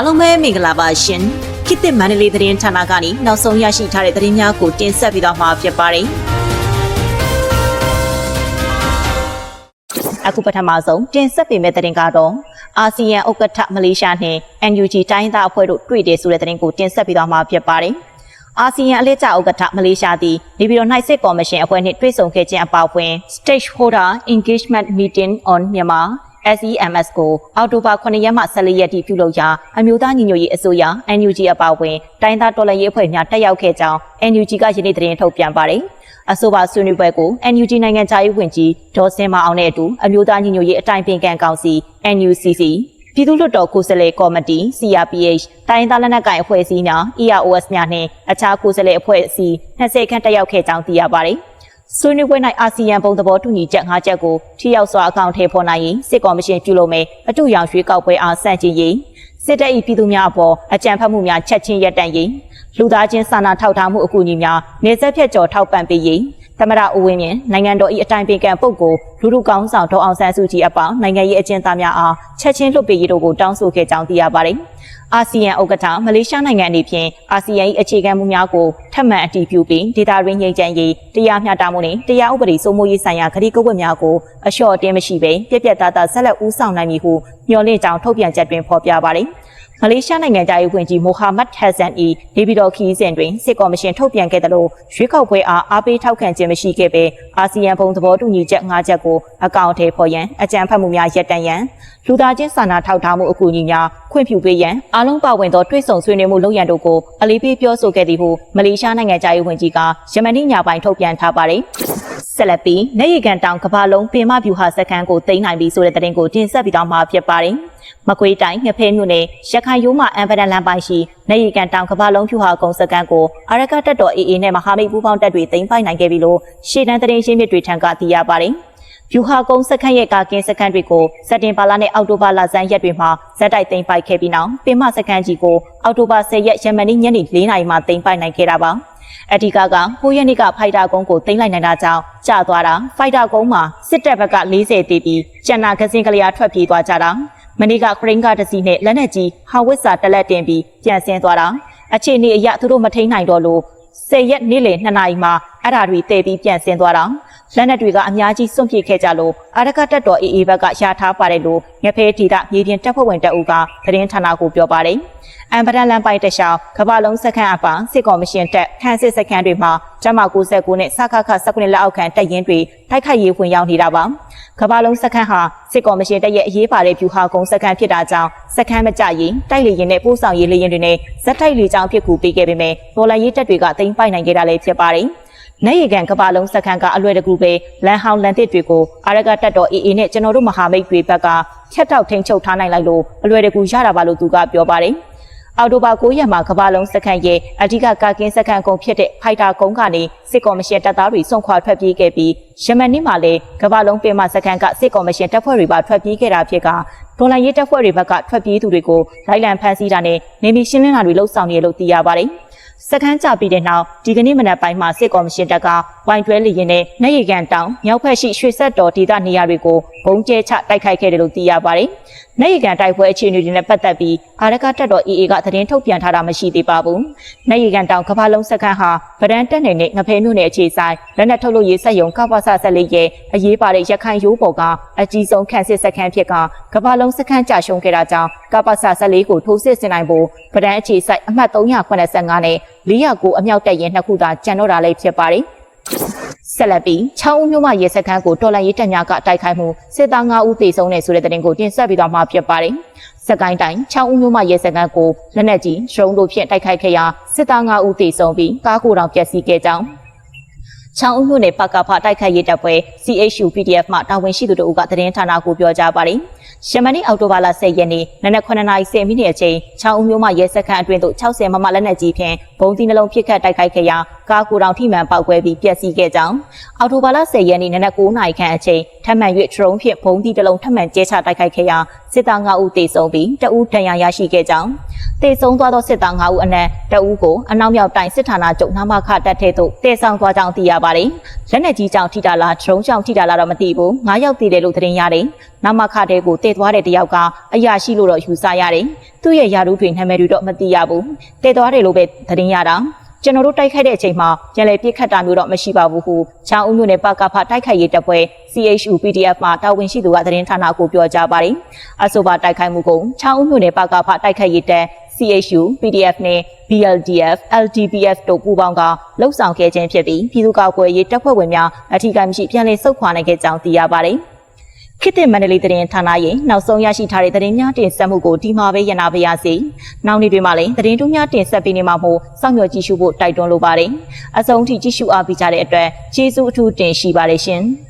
အားလုံးပဲမင်္ဂလာပါရှင်ခေတ်သစ်မန္တလေးသတင်းဌာနကနေနောက်ဆုံးရရှိထားတဲ့သတင်းများကိုတင်ဆက်ပေးသွားမှာဖြစ်ပါတယ်အခုပထမဆုံးတင်ဆက်ပေးမယ့်သတင်းကတော့အာဆီယံဥက္ကဋ္ဌမလေးရှားနဲ့ NUG တိုင်းသားအဖွဲ့တို့တွေ့တယ်ဆိုတဲ့သတင်းကိုတင်ဆက်ပေးသွားမှာဖြစ်ပါတယ်အာဆီယံအလှည့်ကျဥက္ကဋ္ဌမလေးရှားသည်နေပြည်တော်၌စစ်ကော်မရှင်အဖွဲ့နှင့်တွေ့ဆုံခဲ့ခြင်းအပါအဝင် Stakeholder Engagement Meeting on Myanmar SEMS ကိုအောက်တိုဘာ9ရက်မှ14ရက်ထိပြုလုပ်ရာအမျိုးသားညီညွတ်ရေးအစိုးရ NUG အပါအဝင်တိုင်းသားတော်လှန်ရေးအဖွဲ့များတက်ရောက်ခဲ့ကြောင်း NUG ကယနေ့သတင်းထုတ်ပြန်ပါတယ်။အဆိုပါဆွေးနွေးပွဲကို NUG နိုင်ငံခြားရေးဝန်ကြီးဒေါ်စင်မအောင်နဲ့အတူအမျိုးသားညီညွတ်ရေးအတိုင်းပင်ခံကောင်စီ NUCC ပြည်သူ့လွှတ်တော်ကိုယ်စားလှယ်ကော်မတီ CRPH တိုင်းသားလက်နက်ကိုင်အဖွဲ့အစည်းများ EROS များနှင့်အခြားကိုယ်စားလှယ်အဖွဲ့အစည်း20ခန့်တက်ရောက်ခဲ့ကြောင်းသိရပါတယ်။ ဆွေးနွေးပွဲ၌အာဆီယံပုံသဘောတူညီချက်၅ချက်ကိုထိရောက်စွာအကောင့်ထဲပေါ်နိုင်ရင်စစ်ကော်မရှင်ပြုလုပ်မယ်အတူရောင်ရွှေကောက်ပွဲအားဆန့်ကျင်ရေးစစ်တပ်၏ပြည်သူများအပေါ်အကြမ်းဖက်မှုများချက်ချင်းရပ်တန့်ရေးလူသားချင်းစာနာထောက်ထားမှုအကူအညီများနေဆက်ဖြတ်ကျော်ထောက်ပံ့ပေးရေး သမရဦးဝင်းမြင့်နိုင်ငံတော်၏အတိုင်ပင်ခံပုဂ္ဂိုလ်လူလူကောင်းဆောင်ဒေါအောင်ဆန်းစုကြည်အပေါင်းနိုင်ငံရေးအကျဉ်းသားများအားချက်ချင်းလွှတ်ပေးရေးတို့ကိုတောင်းဆိုခဲ့ကြောင်းသိရပါတယ်။အာဆီယံဥက္ကဋ္ဌမလေးရှားနိုင်ငံအနေဖြင့်အာဆီယံ၏အခြေခံမူများကိုထပ်မံအတည်ပြုပြီးဒေတာရင်းငြိမ်းချမ်းရေးတရားမျှတမှုနှင့်တရားဥပဒေစိုးမိုးရေးဆိုင်ရာခရီးကဝတ်များကိုအလျှော့အတင်းမရှိဘဲပြက်ပြက်သားသားဆက်လက်ဦးဆောင်နိုင်မည်ဟုမျှော်လင့်ကြောင်းထုတ်ပြန်ချက်တွင်ဖော်ပြပါတယ်။ မလေးရှားနိုင်ငံသားရေးဝန်ကြီးမိုဟာမက်ဟက်ဆန်၏နေပြည်တော်ခီးစဉ်တွင်စစ်ကော်မရှင်ထုတ်ပြန်ခဲ့သလိုရွေးကောက်ပွဲအားအားပေးထောက်ခံခြင်းမရှိခဲ့ပေအာဆီယံဘုံသဘောတူညီချက်၅ချက်ကိုအကောင့်ထဲပေါ်ရန်အကြံဖတ်မှုများရပ်တန့်ရန်လူသားချင်းစာနာထောက်ထားမှုအကူအညီများခွင့်ပြုပေးရန်အားလုံးပါဝင်သောတွဲဆောင်ဆွေးနွေးမှုလုပ်ရန်တို့ကိုအလေးပေးပြောဆိုခဲ့သည်ဟုမလေးရှားနိုင်ငံသားရေးဝန်ကြီးကယမနီညပိုင်းထုတ်ပြန်ထားပါတယ်ဆက်လက်ပြီးနေရီကန်တောင်ကဘာလုံးပင်မဗျူဟာစခန်းကိုသိမ်းနိုင်ပြီဆိုတဲ့သတင်းကိုတင်ဆက်ပြီးတော့မှာဖြစ်ပါတယ်။မကွေးတိုင်းငဖဲမြို့နယ်ရခိုင်ရိုးမအန်ပဒန်လမ်းပိုင်းရှိနေရီကန်တောင်ကဘာလုံးဖြူဟာကုန်းစခန်းကိုအာရကတက်တော်အေအေနဲ့မဟာမိတ်ပူးပေါင်းတပ်တွေသိမ်းပိုက်နိုင်ခဲ့ပြီလို့ရှေ့တန်းသတင်းရှင်းမြစ်တွေထံကသိရပါတယ်။ ဗျူဟာကုန်းစခန်းရဲ့ကာကင်းစခန်းတွေကိုစက်တင်ဘာလနဲ့အောက်တိုဘာလဆန်းရက်တွေမှာဇက်တိုက်သိမ်းပိုက်ခဲ့ပြီးနောက်ပင်မစခန်းကြီးကိုအောက်တိုဘာ10ရက်ယမန်နေ့ညနေ4နာရီမှာသိမ်းပိုက်နိုင်ခဲ့တာပါ။အဓိကကဟိုရက်နေ့ကဖိုက်တာကုန်းကိုသိမ်းလိုက်နိုင်တာကြောင့်ကျသွားတာဖိုက်တာကုန်းမှာစစ်တပ်ဘက်က40တီးပြီးကျန်နာကစင်ကလေးအားထွက်ပြေးသွားကြတာမနေ့ကခရင်ကတစီနဲ့လက်နက်ကြီးဟာဝစ်စာတက်လက်တင်ပြီးပြန်ဆင်းသွားတာအခြေအနေအရသူတို့မထိန်နိုင်တော့လို့10ရက်နေ့လယ်2နာရီမှာအဲ့ဓာတွေတည်ပြီးပြန်ဆင်းသွားတာ လက်နက်တွေကအများကြီးစွန့်ပစ်ခဲ့ကြလို့အာရကတက်တော်အေးအေးဘက်ကရှာထားပါတယ်လို့ငဖဲဒေတာမြေပြင်တပ်ဖွဲ့ဝင်တပ်ဦးကသတင်းဌာနကိုပြောပါတယ်အမ်ပဒန်လန်ပိုင်တရှောင်းကမ္ဘာလုံးစခန်းအပန်းစစ်ကော်မရှင်တပ်ခန်းစစ်စခန်းတွေမှာကျမ69နဲ့စခခ19လက်အောက်ခံတပ်ရင်းတွေတိုက်ခိုက်ရေးဝင်ရောက်နေတာပါကမ္ဘာလုံးစခန်းဟာစစ်ကော်မရှင်တပ်ရဲ့အရေးပါတဲ့ဗျူဟာကုန်းစခန်းဖြစ်တာကြောင့်စခန်းမကြရင်တိုက်လေရင်နဲ့ပို့ဆောင်ရေးလေရင်တွေနဲ့ဇက်တိုက်လေကြောင်းဖြစ်ကူပေးခဲ့ပေမဲ့ဒေါ်လာရေးတပ်တွေကတိမ့်ပိုက်နိုင်ခဲ့တာလည်းဖြစ်ပါတယ် နေရီကန်ကပါလုံးစခန်းကအလွယ်တကူပဲလန်ဟောင်းလန်တစ်တွေကိုအာရကတက်တော်အေအေနဲ့ကျွန်တော်တို့မဟာမိတ်တွေဘက်ကဖြတ်တောက်ထိန်ချုပ်ထားနိုင်လိုက်လို့အလွယ်တကူရတာပါလို့သူကပြောပါတယ်အော်တိုဘာ9ရက်မှာကမ္ဘာလုံးစခန်းရဲ့အဓိကကာကင်းစခန်းကုန်းဖြစ်တဲ့ဖိုက်တာကုန်းကနေစစ်ကော်မရှင်တပ်သားတွေစွန့်ခွာထွက်ပြေးခဲ့ပြီးယမန်နေ့မှာလည်းကမ္ဘာလုံးပင်မစခန်းကစစ်ကော်မရှင်တပ်ဖွဲ့တွေပါထွက်ပြေးခဲ့တာဖြစ်ကဒေါ်လာရေးတပ်ဖွဲ့တွေဘက်ကထွက်ပြေးသူတွေကိုလိုက်လံဖမ်းဆီးတာနဲ့နေမီရှင်းလင်းတာတွေလှုပ်ဆောင်နေရလို့သိရပါတယ်။ စခန်းကြပြီးတဲ့နောက်ဒီကနေ့မနက်ပိုင်းမှာစစ်ကော်မရှင်တပ်က ဝိုင်တွဲလီရင်နဲ့နေရီကန်တောင်မြောက်ဖက်ရှိရွှေဆက်တော်ဒေသနေရာတွေကိုဘုံကျဲချတိုက်ခိုက်ခဲ့တယ်လို့သိရပါတယ်။နေရီကန်တိုက်ပွဲအခြေအနေတွေနဲ့ပတ်သက်ပြီးအာရကတက်တော် AA ကသတင်းထုတ်ပြန်ထားတာမရှိသေးပါဘူး။နေရီကန်တောင်ကမ္ဘာလုံးစခန်းဟာဗရန်တက်နယ်နဲ့ငဖဲမြို့နယ်အခြေဆိုင်လက်နက်ထုတ်လို့ရေးဆက်ယုံကပ္ပဆဆက်လေးရဲ့အရေးပါတဲ့ရခိုင်ရိုးပေါ်ကအကြီးဆုံးခန့်စစ်စခန်းဖြစ်ကကမ္ဘာလုံးစခန်းကြာရှုံးခဲ့တာကြောင့်ကပ္ပဆဆက်လေးကိုထိုးစစ်ဆင်နိုင်ဖို့ဗရန်အခြေဆိုင်အမှတ်385နဲ့409အမြောက်တက်ရင်နှစ်ခုသာကျန်တော့တာလည်းဖြစ်ပါတယ်။ ဆက်လက်ပြီးချောင်းဦးမြို့မှရဲစခန်းကိုတော်လန်ရေးတပ်များကတိုက်ခိုက်မှုစစ်သား9ဦးသေဆုံးတယ်ဆိုတဲ့သတင်းကိုတင်ဆက်ပြီးတော့မှဖြစ်ပါတယ်။စကိုင်းတိုင်းချောင်းဦးမြို့မှရဲစခန်းကိုလက်နက်ကြီးရှုံးတို့ဖြင့်တိုက်ခိုက်ခဲ့ရာစစ်သား9ဦးသေဆုံးပြီးကားကိုယ်တော်ပျက်စီးခဲ့ကြောင်းချောင်းဦးမြို့နယ်ပကဖတိုက်ခိုက်ရေးတပ်ဖွဲ့ CHU PDF မှတာဝန်ရှိသူတို့ကသတင်းဌာနကိုပြောကြားပါတယ်။ရှမနီအော်တိုဘာလ10ရက်နေ့နနက်9:30မိနစ်အချိန်ချောင်းဦးမြို့မှရဲစခန်းအတွင်းသို့60မမလက်နက်ကြီးဖြင့်ဘုံသီးနှလုံးပစ်ခတ်တိုက်ခိုက်ခဲ့ရာ ကကားကိုတောင်ထိမှန်ပေါက်ကွဲပြီးပျက်စီးခဲ့ကြောင်းအော်တိုဘာလ10ရက်နေ့နနက်9နာရီခန့်အချိန်ထပ်မံ၍ဒရုန်းဖြင့်ဘုံသီးတစ်လုံးထပ်မံကျဲချတိုက်ခိုက်ခဲ့ရာစစ်သား9ဦးသေဆုံးပြီးတဦးဒဏ်ရာရရှိခဲ့ကြောင်းသေဆုံးသွားသောစစ်သား9ဦးအနက်တဦးကိုအနောက်မြောက်တိုင်းစစ်ဌာနချုပ်နာမခတပ်ထဲသို့တည်ဆောင်သွားကြောင်းသိရပါတယ်။လက်နက်ကြီးကြောင့်ထိတာလားဒရုန်းကြောင့်ထိတာလားတော့မသိဘူး။9ယောက်သေတယ်လို့သတင်းရတယ်။နာမခတဲ့ကိုတည်သွားတဲ့တယောက်ကအရာရှိလို့တော့ယူဆရတယ်။သူ့ရဲ့ယာရုတွေနာမည်တွေတော့မသိရဘူး။တည်သွားတယ်လို့ပဲသတင်းရတာ။ ကျွန်တော်တို့တိုက်ခိုက်တဲ့အချိန်မှာပြန်လည်ပြစ်ခတ်တာမျိုးတော့မရှိပါဘူးဟုချောင်းဦးမြို့နယ်ပကဖတိုက်ခိုက်ရေးတပ်ဖွဲ့ CHU PDF မှတာဝန်ရှိသူကသတင်းဌာနကိုပြောကြားပါတယ်။အဆိုပါတိုက်ခိုက်မှုကိုချောင်းဦးမြို့နယ်ပကဖတိုက်ခိုက်ရေးတပ် CHU PDF နဲ့ BLDF LDPF တို့ပူးပေါင်းကလှုပ်ဆောင်ခဲ့ခြင်းဖြစ်ပြီးပြည်သူ့ကောက်ွယ်ရေးတပ်ဖွဲ့ဝင်များအထူးကမရှိပြန်လည်ဆုတ်ခွာနိုင်ခဲ့ကြောင်းသိရပါတယ်။ ခေတ်သစ်မန္တလေးသတင်းဌာနရဲ့နောက်ဆုံးရရှိထားတဲ့သတင်းများတင်ဆက်မှုကိုဒီမှာပဲရနာပါရစေ။နောက်နေ့တွေမှာလည်းသတင်းတူးများတင်ဆက်ပေးနေမှာမို့စောင့်မျှော်ကြည့်ရှုဖို့တိုက်တွန်းလိုပါတယ်။အဆုံးထိကြည့်ရှုအားပေးကြတဲ့အတွက်ကျေးဇူးအထူးတင်ရှိပါတယ်ရှင်။